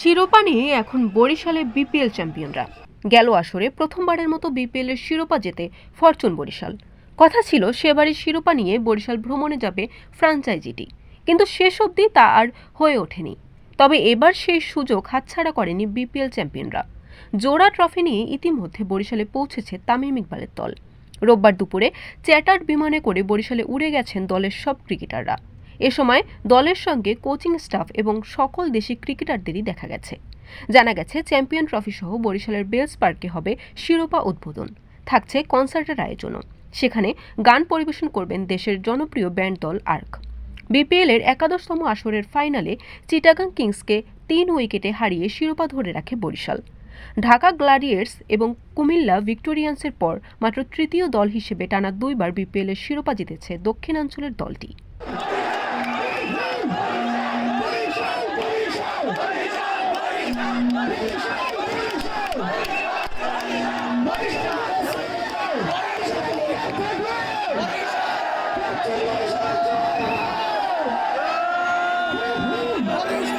শিরোপা নিয়ে এখন বরিশালে বিপিএল চ্যাম্পিয়নরা। গেল আসরে প্রথমবারের মতো বিপিএল এর শিরোপা জেতে ফরচুন বরিশাল। কথা ছিল সেবারের শিরোপা নিয়ে বরিশাল ভ্রমণে যাবে ফ্রাঞ্চাইজিটি। কিন্তু শেষ অবধি তা আর হয়ে ওঠেনি। তবে এবার সেই সুযোগ হাতছাড়া করেনি বিপিএল চ্যাম্পিয়নরা। জোড়া ট্রফি নিয়ে ইতিমধ্যে বরিশালে পৌঁছেছে তামিম ইকবালের দল। রোববার দুপুরে চ্যাটার্ড বিমানে করে বরিশালে উড়ে গেছেন দলের সব ক্রিকেটাররা। এ সময় দলের সঙ্গে কোচিং স্টাফ এবং সকল দেশি ক্রিকেটারদেরই দেখা গেছে। জানা গেছে, চ্যাম্পিয়ন ট্রফি সহ বরিশালের বেলস পার্কে হবে শিরোপা উদ্বোধন। থাকছে কনসার্টের আয়োজনও। সেখানে গান পরিবেশন করবেন দেশের জনপ্রিয় ব্যান্ড দল আর্ক। বিপিএল এর একাদশতম আসরের ফাইনালে চিটাগাং কিংসকে তিন উইকেটে হারিয়ে শিরোপা ধরে রাখে বরিশাল। ঢাকা গ্লাডিয়ার্স এবং কুমিল্লা ভিক্টোরিয়ান্সের পর মাত্র তৃতীয় দল হিসেবে টানা দুইবার বিপিএল এর শিরোপা জিতেছে দক্ষিণাঞ্চলের দলটি। What is